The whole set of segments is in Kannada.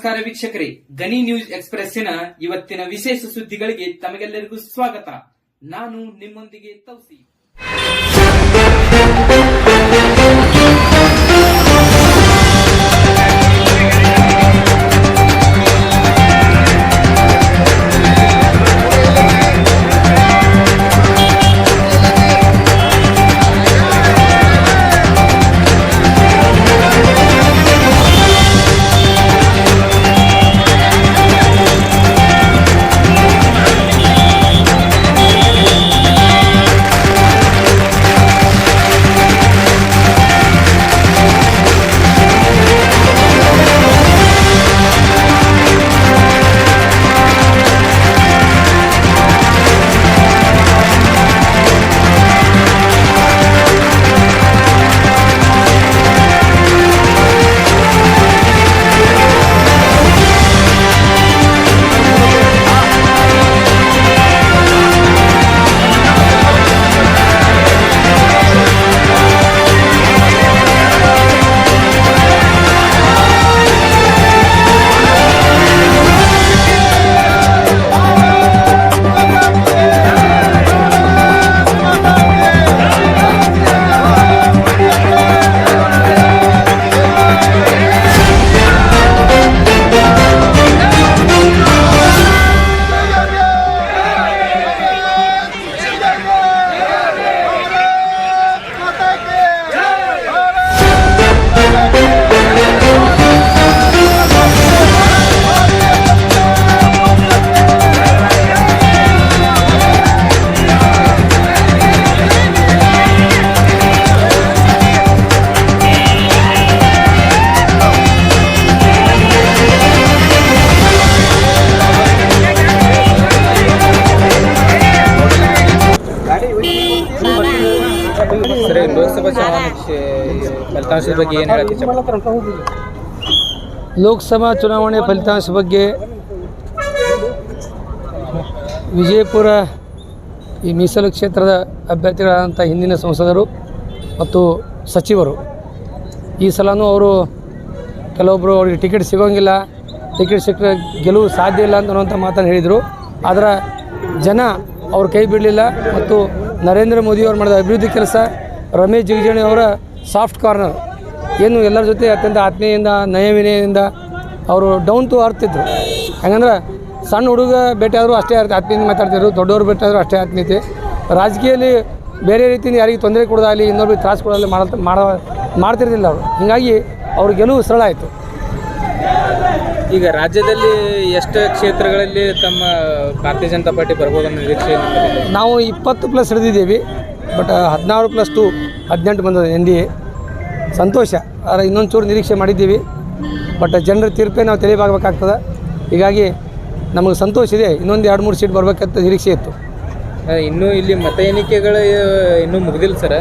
ನಮಸ್ಕಾರ ವೀಕ್ಷಕರೇ. ಗನಿ ನ್ಯೂಸ್ ಎಕ್ಸ್ಪ್ರೆಸ್ಸಿನ ಇವತ್ತಿನ ವಿಶೇಷ ಸುದ್ದಿಗಳಿಗೆ ತಮಗೆಲ್ಲರಿಗೂ ಸ್ವಾಗತ. ನಾನು ನಿಮ್ಮೊಂದಿಗೆ ತೌಸಿ ಲೋಕಸಭಾ ಚುನಾವಣೆ ಲೋಕಸಭಾ ಚುನಾವಣೆ ಫಲಿತಾಂಶ ಬಗ್ಗೆ ವಿಜಯಪುರ ಈ ಮೀಸಲು ಕ್ಷೇತ್ರದ ಅಭ್ಯರ್ಥಿಗಳಾದಂಥ ಹಿಂದಿನ ಸಂಸದರು ಮತ್ತು ಸಚಿವರು. ಈ ಸಲನೂ ಅವರು ಕೆಲವೊಬ್ಬರು ಅವರಿಗೆ ಟಿಕೆಟ್ ಸಿಗೋಂಗಿಲ್ಲ, ಟಿಕೆಟ್ ಸಿಕ್ಕರೆ ಗೆಲುವು ಸಾಧ್ಯ ಇಲ್ಲ ಅಂತ ಅನ್ನುವಂಥ ಮಾತನ್ನು ಹೇಳಿದರು. ಆದರೆ ಜನ ಅವ್ರ ಕೈ ಬಿಡಲಿಲ್ಲ ಮತ್ತು ನರೇಂದ್ರ ಮೋದಿಯವರು ಮಾಡಿದ ಅಭಿವೃದ್ಧಿ ಕೆಲಸ, ರಮೇಶ್ ಜಿಗಜಿಣಿ ಅವರ ಸಾಫ್ಟ್ ಕಾರ್ನರ್ ಏನು ಎಲ್ಲರ ಜೊತೆ ಅತ್ಯಂತ ಆತ್ಮೀಯದಿಂದ ನಯವಿನಯದಿಂದ ಅವರು ಡೌನ್ ಟು ಅರ್ತ್ ಇದ್ದರು ಹಂಗಂದ್ರೆ ಸಣ್ಣ ಹುಡುಗ ಭೇಟಿ ಆದರೂ ಅಷ್ಟೇ ಆತ್ಮೀಯತೆ ಮಾತಾಡ್ತಿದ್ರು, ದೊಡ್ಡವರು ಭೇಟಿ ಆದರೂ ಅಷ್ಟೇ ಆತ್ಮೀಯತೆ. ರಾಜಕೀಯದಲ್ಲಿ ಬೇರೆ ರೀತಿಯಿಂದ ಯಾರಿಗೆ ತೊಂದರೆ ಕೊಡೋದಾಗಲಿ ಇನ್ನೊಬ್ಬರಿಗೆ ತ್ರಾಸು ಕೊಡೋದಾಗಲಿ ಮಾಡೋ ಮಾಡ್ತಿರ್ಲಿಲ್ಲ ಅವರು. ಹೀಗಾಗಿ ಅವ್ರ ಗೆಲುವು ಸರಳ ಆಯಿತು. ಈಗ ರಾಜ್ಯದಲ್ಲಿ ಎಷ್ಟು ಕ್ಷೇತ್ರಗಳಲ್ಲಿ ತಮ್ಮ ಭಾರತೀಯ ಜನತಾ ಪಾರ್ಟಿ ಬರ್ಬೋದು ಅನ್ನೋ ನಿರೀಕ್ಷೆ ನಿಮ್ಮಲ್ಲಿದೆ? ನಾವು ಇಪ್ಪತ್ತು ಪ್ಲಸ್ ಹಿಡಿದಿದ್ದೀವಿ ಬಟ್ ಹದಿನಾರು ಪ್ಲಸ್ ಟು ಹದಿನೆಂಟು ಬಂದದ ಎನ್ ಡಿ ಎ ಸಂತೋಷ. ಆದರೆ ಇನ್ನೊಂದು ಚೂರು ನಿರೀಕ್ಷೆ ಮಾಡಿದ್ದೀವಿ ಬಟ್ ಜನರ ತೀರ್ಪೇ ನಾವು ತಿಳಿಯಬಾಗಬೇಕಾಗ್ತದೆ ಹೀಗಾಗಿ ನಮಗೆ ಸಂತೋಷ ಇದೆ ಇನ್ನೊಂದು ಎರಡು ಮೂರು ಸೀಟ್ ಬರಬೇಕಂತ ನಿರೀಕ್ಷೆ ಇತ್ತು. ಆ, ಇನ್ನೂ ಇಲ್ಲಿ ಮತ ಎಣಿಕೆಗಳು ಇನ್ನೂ ಮುಗಿದಿಲ್ಲ ಸರ್.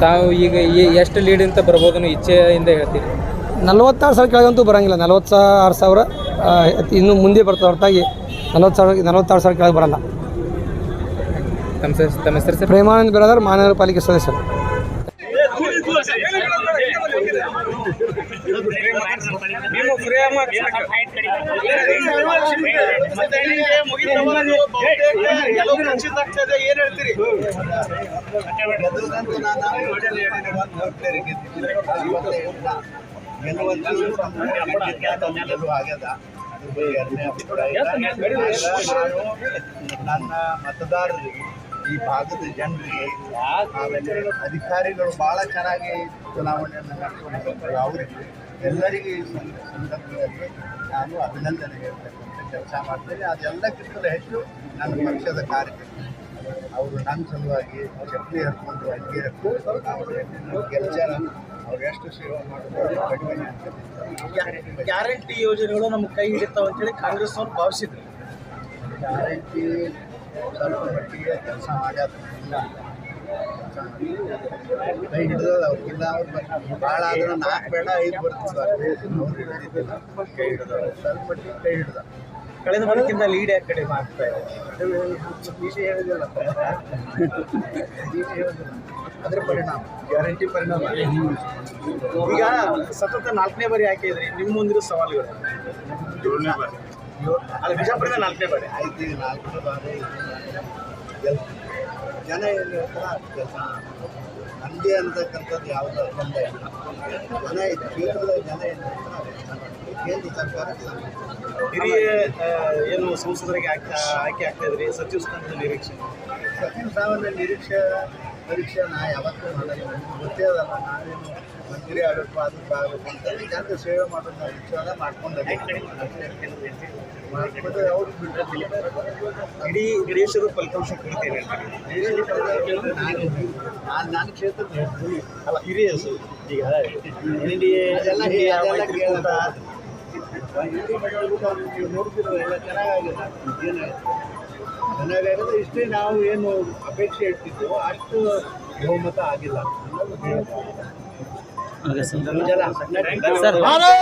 ತಾವು ಈಗ ಎ- ಎಷ್ಟು ಲೀಡ್ ಅಂತ ಬರ್ಬೋದು ಅನ್ನೋ ಇಚ್ಛೆಯಿಂದ ಹೇಳ್ತೀರಿ? ನಲ್ವತ್ತಾರು ಸಾವಿರ ಕೆಳಗಂತೂ ಬರೋಂಗಿಲ್ಲ. ನಲ್ವತ್ತು ಸಾವಿರ ಸಾವಿರ ಇನ್ನು ಮುಂದೆ ಬರ್ತದೆ. ಹೊರತಾಗಿ ನಲ್ವತ್ತು ಸಾವಿರ ನಲ್ವತ್ತಾರು ಸಾವಿರ ಕೆಳಗೆ ಬರಲ್ಲ. ತಮ್ಮ ಸರ್ ತಮ್ಮ ಹೆಸರು ಸರ್? ಪ್ರೇಮಾನಂದ ಬಿರಾದರ್ ಮಹಾನಗರ ಪಾಲಿಕೆ ಸದಸ್ಯರು. ನನ್ನ ಮತದಾರರಿಗೆ ಈ ಭಾಗದ ಜನರಿಗೆ ಆಮೇಲೆ ಅಧಿಕಾರಿಗಳು ಬಹಳ ಚೆನ್ನಾಗಿ ಚುನಾವಣೆಯನ್ನು ನಡೆಸಿಕೊಂಡು ಅವರಿಗೆ ಎಲ್ಲರಿಗೆ ಈ ಸಂದರ್ಭದಲ್ಲಿ ನಾನು ಅಭಿನಂದನೆ ಹೇಳ್ತಕ್ಕಂಥ ಕೆಲಸ ಮಾಡ್ತೇನೆ ಅದೆಲ್ಲಕ್ಕಿಂತಲೂ ಹೆಚ್ಚು ನನ್ನ ಪಕ್ಷದ ಕಾರ್ಯಕರ್ತರು ಅವರು ನನ್ನ ಸಲುವಾಗಿ ಚಪ್ಪಲಿ ಹರ್ಕೊಂಡು ಅಕ್ಕಿ ಹರ್ಕೊಂಡು ಕೆಲಸ ಅವ್ರು ಎಷ್ಟು ಸೇವೆ ಗ್ಯಾರಂಟಿ ಯೋಜನೆಗಳು ನಮ್ಗೆ ಕೈ ಹಿಡಿತಾವ ಅಂತೇಳಿ ಕಾಂಗ್ರೆಸ್ ಅವ್ರು ಭಾವಿಸಿದ್ರು. ಗ್ಯಾರಂಟಿ ಸ್ವಲ್ಪ ಮಟ್ಟಿಗೆ ಕೆಲಸ ಮಾಡ್ಯಾದ ಕೈ ಹಿಡಿದದ ಅವ್ರಿಗಿಲ್ಲ ಅವ್ರು ಭಾಳ ಆದ್ರೆ ನಾಲ್ಕು ಬೇಡ ಐದು ಅವ್ರು ಹಿಡಿದಿದ್ದಿಲ್ಲ ಕೈ ಹಿಡಿದ ಸ್ವಲ್ಪ ಮಟ್ಟಿಗೆ ಕೈ ಹಿಡ್ದ. ಕಳೆದ ಬಂದಕ್ಕಿಂತ ಲೀಡ್ ಯಾಕೆ ಕಡಿಮೆ ಆಗ್ತಾ ಇದೆ ವಿಷಯ ಹೇಳಿದಿಲ್ಲ ಅದ್ರ ಪರಿಣಾಮ ಗ್ಯಾರಂಟಿ ಪರಿಣಾಮ. ಈಗ ಸತತ ನಾಲ್ಕನೇ ಬಾರಿ ಹಾಕಿದ್ರಿ ನಿಮ್ಮ ಮುಂದಿರೋ ಸವಾಲುಗಳು? ಏಳನೇ ಬಾರಿ. ಅಲ್ಲ ಬಿಜಾಪುರದ ನಾಲ್ಕನೇ ಬಾರಿ. ಆಯ್ತು ಈಗ ನಾಲ್ಕನೇ ಬಾರಿ ಜನ ಏನು ಕೆಲಸ ನಮಗೆ ಅಂತಕ್ಕಂಥದ್ದು ಯಾವುದೋ ಜನ ಇದೆ ಕ್ಷೇತ್ರದ ಜನ ಏನು. ಕೇಂದ್ರ ಸರ್ಕಾರ ಹಿರಿಯ ಏನು ಸಂಸದರಿಗೆ ಆಯ್ಕೆ ಆಯ್ಕೆ ಆಗ್ತಾ ಇದ್ರಿ? ಸಚಿವ ಸ್ಥಾನದ ನಿರೀಕ್ಷೆ. ಸಚಿವ ಸ್ಥಾನದ ನಿರೀಕ್ಷೆ ಪರೀಕ್ಷೆ ನಾ ಯಾವತ್ತೂ ಮಾಡಲ್ಲ. ಗೊತ್ತೇ ಅದಲ್ಲ ನಾನೇನು ಮಂತ್ರಿ ಆಗಬೇಕು ಅದಕ್ಕೆ ಆಗಬೇಕು ಅಂತ ಜನರ ಸೇವೆ ಮಾಡೋದು ನಾವು ವಿಚಾರ ಮಾಡ್ಕೊಂಡು ಮಾಡ್ಕೊಂಡು ಅವ್ರು ಇಡೀ ಗಣೇಶರು ಫಲಿತಾಂಶ ಕೊಡ್ತೇನೆ ಹೇಳ್ತೀರಿ ನಾನು ನನ್ನ ಕ್ಷೇತ್ರದ ಅಲ್ಲ ಹಿರಿಯ ಹೆಸರು ಈಗ ಎನ್ ಡಿ ಎ ನೀವು ನೋಡ್ತಿರೋ ಎಲ್ಲ ಚೆನ್ನಾಗಾಗಿದೆ ಏನಾಯ್ತು ಚೆನ್ನಾಗಾಗಿದೆ ಇಷ್ಟೇ ನಾವು ಏನು ಅಪೇಕ್ಷೆ ಇಡ್ತಿದ್ದೆವೋ ಅಷ್ಟು ಬಹುಮತ ಆಗಿಲ್ಲ ಅನ್ನೋದು ಹೇಳ್ಬೋದು.